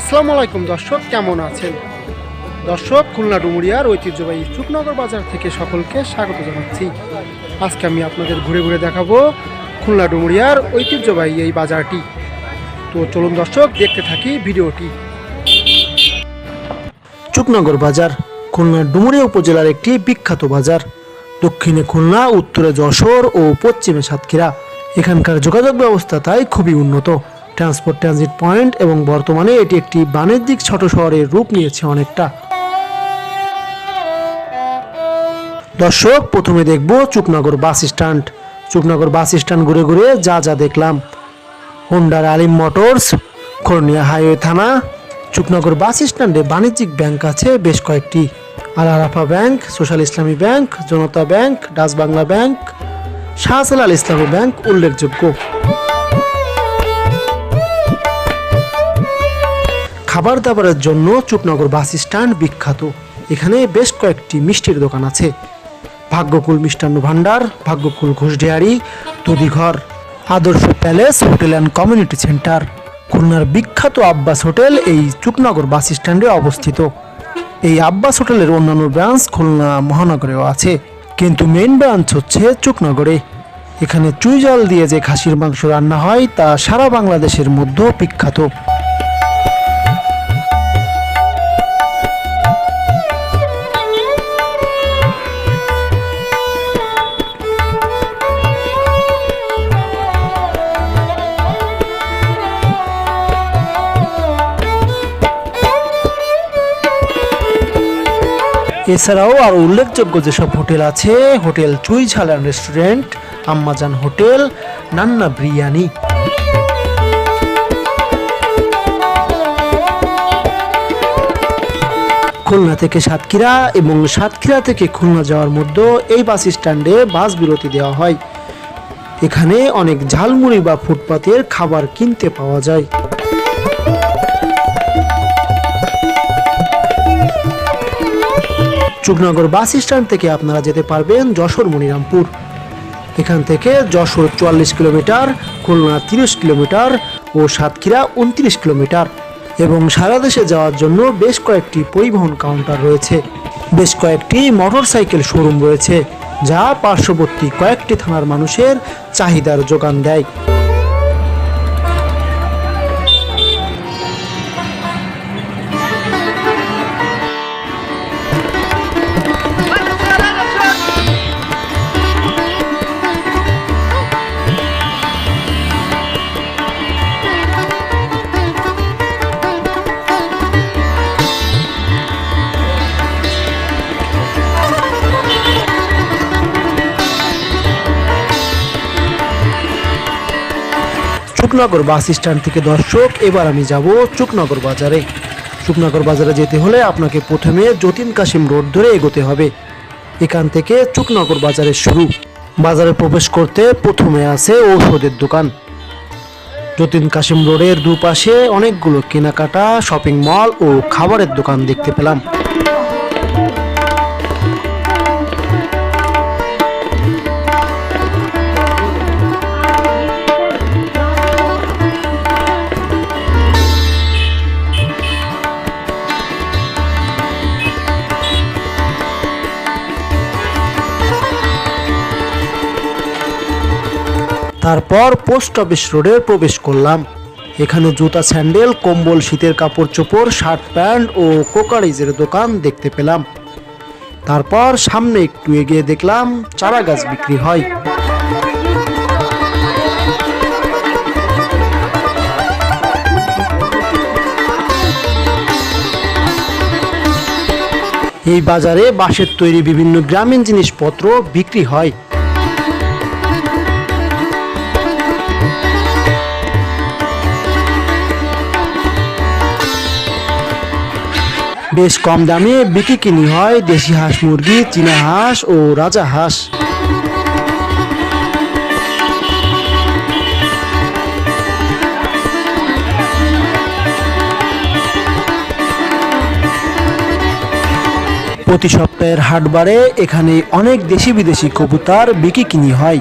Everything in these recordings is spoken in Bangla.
আসসালামু আলাইকুম দর্শক, কেমন আছেন? দর্শক, খুলনা ডুমুরিয়ার ঐতিহ্যবাহী চুকনগর বাজার থেকে সকলকে স্বাগত জানাচ্ছি। আজকে আমি আপনাদের ঘুরে ঘুরে দেখাবো খুলনা ডুমুরিয়ার ঐতিহ্যবাহী এই বাজারটি। তো চলুন দর্শক, দেখতে থাকি ভিডিওটি। চুকনগর বাজার, খুলনা ডুমুরিয়া উপজেলার একটি বিখ্যাত বাজার। দক্ষিণে খুলনা, উত্তরে যশোর ও পশ্চিমে সাতক্ষীরা। এখানকার যোগাযোগ ব্যবস্থা তাই খুবই উন্নত। ট্রান্সপোর্ট ট্রানজিট পয়েন্ট এবং বর্তমানে এটি একটি বাণিজ্যিক ছোট শহরের রূপ নিয়েছে অনেকটা। দর্শক, প্রথমে দেখব Chuknagar bus stand. Chuknagar bus stand ঘুরে ঘুরে যা যা দেখলাম। হোন্ডার আলিম মোটরস খর্নিয়া হাইওয়ে থানা। চুকনগর বাস স্ট্যান্ডে বাণিজ্যিক ব্যাংক আছে বেশ কয়েকটি। Al Arafah Bank, Social Islami Bank, Janata Bank, Dutch Bangla Bank Shahjalal Islami Bank উল্লেখযোগ্য। খাবার দাবারের জন্য চুকনগর বাস স্ট্যান্ড বিখ্যাত। এখানে বেশ কয়েকটি মিষ্টির দোকান আছে। Bhagyakul Mishtanna Bhandar, Bhagyakul Ghosh dairy তদিঘর Adarsha palace, hotel and community centre. খুলনার বিখ্যাত আব্বাস হোটেল এই চুকনগর বাস স্ট্যান্ডে অবস্থিত। এই আব্বাস হোটেলের অন্যান্য ব্রাঞ্চ খুলনা মহানগরেও আছে, কিন্তু মেইন ব্রাঞ্চ হচ্ছে চুকনগরে এখানে চুই জল দিয়ে যে খাসির মাংস রান্না হয়, তা সারা বাংলাদেশের মধ্যেও বিখ্যাত। এছাড়াও আরও উল্লেখযোগ্য যেসব হোটেল আছে, হোটেল চুই রেস্টুরেন্ট, আম্মাজান হোটেল, নান্না বিরিয়ানি। খুলনা থেকে সাতক্ষীরা এবং সাতক্ষীরা থেকে খুলনা যাওয়ার মধ্যে এই বাস স্ট্যান্ডে বাস বিরতি দেওয়া হয়। এখানে অনেক ঝালমুড়ি বা ফুটপাতের খাবার কিনতে পাওয়া যায়। চুকনগর বাস স্ট্যান্ড থেকে আপনারা যেতে পারবেন যশোর মনিরামপুর। এখান থেকে যশোর চুয়াল্লিশ কিলোমিটার, খুলনা তিরিশ কিলোমিটার ও সাতক্ষীরা উনত্রিশ কিলোমিটার এবং সারা দেশে যাওয়ার জন্য বেশ কয়েকটি পরিবহন কাউন্টার রয়েছে। বেশ কয়েকটি মোটরসাইকেল শোরুম রয়েছে, যা পার্শ্ববর্তী কয়েকটি থানার মানুষের চাহিদার যোগান দেয়। চুকনগর বাস স্ট্যান্ড থেকে দর্শক, এবার আমি যাব চুকনগর বাজারে। চুকনগর বাজারে যেতে হলে আপনাকে প্রথমে যতীন কাশিম রোড ধরে এগোতে হবে। এখান থেকে চুকনগর বাজারের শুরু। বাজারে প্রবেশ করতে প্রথমে আছে ঔষধের দোকান। যতীন কাশিম রোডের দুপাশে অনেকগুলো কেনাকাটা, শপিং মল ও খাবারের দোকান দেখতে পেলাম। তারপর পোস্ট অফিস রোডে প্রবেশ করলাম। এখানে জুতা, স্যান্ডেল, কম্বল, শীতের কাপড় চোপড়, শার্ট প্যান্ট ও কোকারিজের দোকান দেখতে পেলাম। তারপর সামনে একটু এগিয়ে দেখলাম চারা গাছ বিক্রি হয়। এই বাজারে বাঁশের তৈরি বিভিন্ন গ্রামীণ জিনিসপত্র বিক্রি হয়। বেশ কম দামে বিক্রি কিনি হয় দেশি হাঁস মুরগি, চীনা হাঁস ও রাজা হাঁস। প্রতি সপ্তাহের হাটবারে এখানে অনেক দেশি বিদেশি কবুতর বিক্রি কিনি হয়।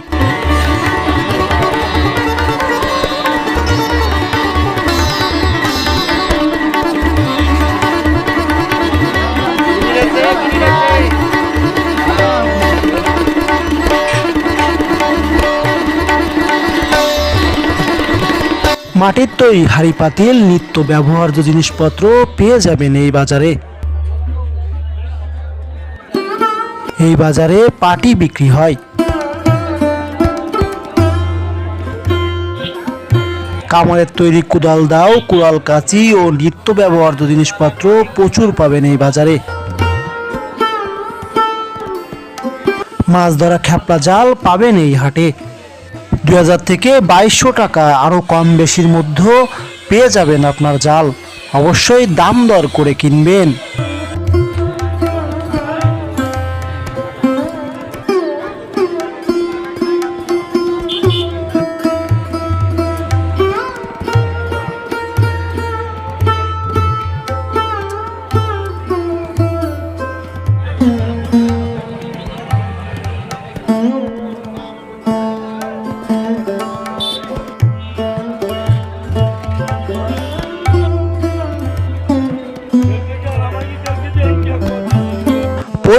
মাটির তৈরি হাড়ি পাতিল, নিত্য ব্যবহার্য জিনিসপত্র পেয়ে যাবেন এই বাজারে। এই বাজারে পাটি বিক্রি হয়। কামারের তৈরি কুদাল দাও, কুড়াল কাঁচি ও নিত্য ব্যবহার্য জিনিসপত্র প্রচুর পাবেন এই বাজারে। মাছ ধরা খ্যাপলা জাল পাবেন এই হাটে। দুই হাজার থেকে বাইশশো টাকা আরও কম বেশির মধ্যে পেয়ে যাবেন আপনার জাল। অবশ্যই দাম দর করে কিনবেন।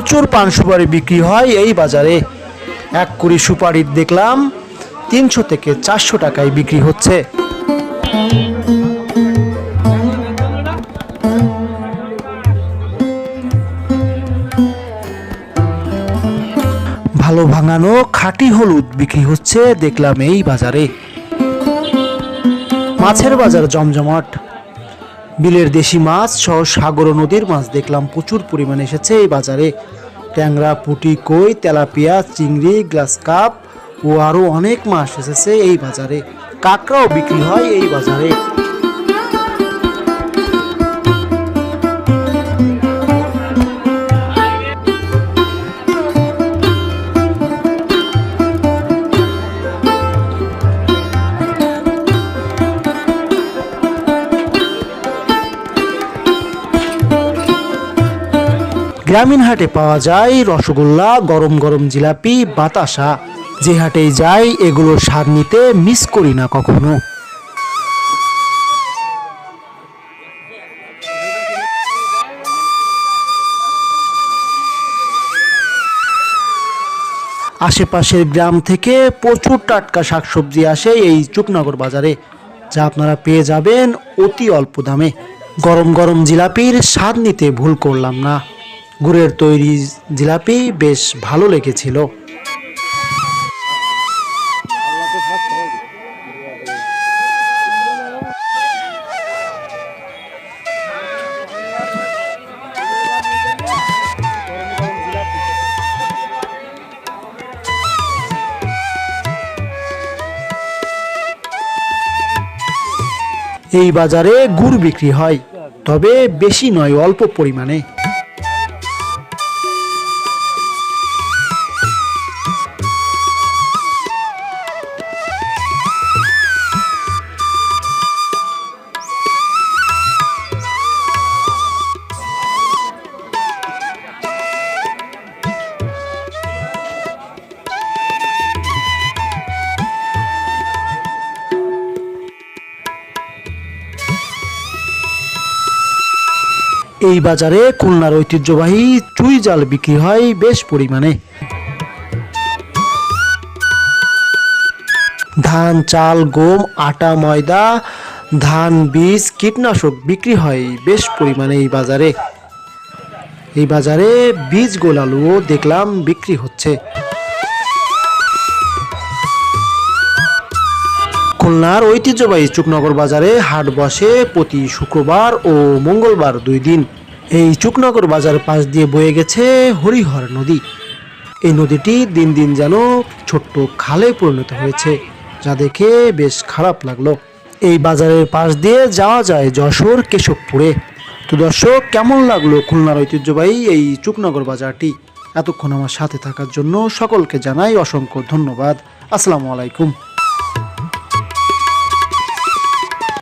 প্রচুর পান সুপারি বিক্রি হয় এই বাজারে। এক কুড়ি সুপারির দেখলাম, তিনশো থেকে চারশো টাকায় বিক্রি হচ্ছে। ভালো ভাঙানো খাঁটি হলুদ বিক্রি হচ্ছে, দেখলাম এই বাজারে। মাছের বাজার জমজমাট। বিলের দেশি মাছ সহ সাগর নদীর মাছ দেখলাম প্রচুর পরিমাণে এসেছে এই বাজারে। ট্যাংরা, পুটি, কই, তেলাপিয়া, চিংড়ি, গ্লাস কাপ ও আরও অনেক মাছ এসেছে এই বাজারে। কাঁকড়াও বিক্রি হয় এই বাজারে। গ্রামীণ হাটে পাওয়া যায় রসগোল্লা, গরম গরম জিলাপি, বাতাসা। যে হাটেই যাই, এগুলোর স্বাদ নিতে মিস করি না কখনো। আশেপাশের গ্রাম থেকে প্রচুর টাটকা শাকসবজি আসে এই চুকনগর বাজারে, যা আপনারা পেয়ে যাবেন অতি অল্প দামে। গরম গরম জিলাপির স্বাদ নিতে ভুল করলাম না। গুড়ের তৈরি জিলাপি বেশ ভালো লেগেছিল। এই বাজারে গুড় বিক্রি হয়, তবে বেশি নয়, অল্প পরিমাণে। এই বাজারে খুলনার ঐতিহ্যবাহী চুই জাল বিক্রি হয় বেশ পরিমাণে। ধান, চাল, গম, আটা, ময়দা, ধান, বীজ, কীটনাশক বিক্রি হয় বেশ পরিমাণে এই বাজারে। এই বাজারে বীজ গোলালুও দেখলাম বিক্রি হচ্ছে। খুলনার ঐতিহ্যবাহী চুকনগর বাজারে হাট বসে প্রতি শুক্রবার ও মঙ্গলবার দুই দিন। এই চুকনগর বাজার পাশ দিয়ে বয়ে গেছে হরিহর নদী। এই নদীটি দিন দিন যেন ছোট্ট খালে পরিণত হয়েছে, যা দেখে বেশ খারাপ লাগল। এই বাজারের পাশ দিয়ে যাওয়া যায় যশোর কেশবপুরে। তো দর্শক, কেমন লাগল খুলনার ঐতিহ্যবাহী এই চুকনগর বাজারটি? এতক্ষণ আমার সাথে থাকার জন্য সকলকে জানাই অসংখ্য ধন্যবাদ। আসসালামু আলাইকুম।